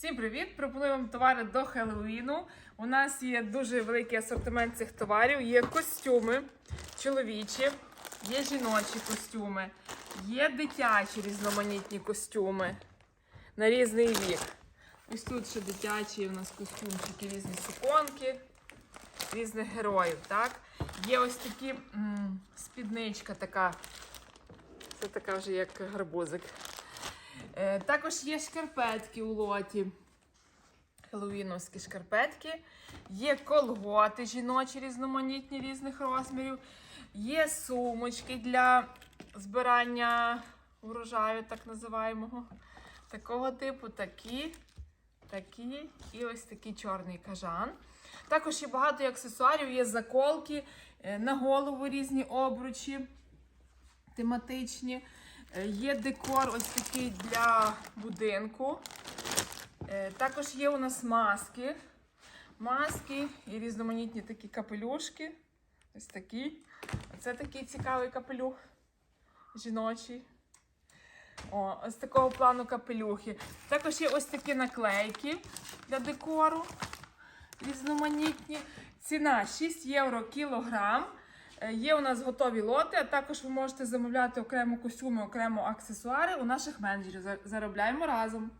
Всім привіт! Пропоную вам товари до Хеллоуіну. У нас є дуже великий асортимент цих товарів. Є костюми чоловічі, є жіночі костюми, є дитячі різноманітні костюми на різний вік. Ось тут ще дитячі у нас костюмчики, різні суконки, різних героїв. Так? Є ось такі м, спідничка така. Це така вже як гарбузик. Е, Також є шкарпетки у лоті. Хеллоуіновські шкарпетки. Є колготи жіночі різноманітні різних розмірів. Є сумочки для збирання урожаю, так називаємого. Такого типу, такі, такі і ось такий чорний кажан. Також є багато аксесуарів, є заколки, е, на голову різні обручі тематичні. Е, Є декор ось такий для будинку. Е, Також є у нас маски. Маски і різноманітні такі капелюшки. Ось такі. Оце такий цікавий капелюх жіночий. О, ось такого плану капелюхи. Також є ось такі наклейки для декору. Різноманітні. Ціна 6 євро кілограм. Е, Є у нас готові лоти, а також ви можете замовляти окремо костюми, окремо аксесуари у наших менеджерів. За- Заробляємо разом.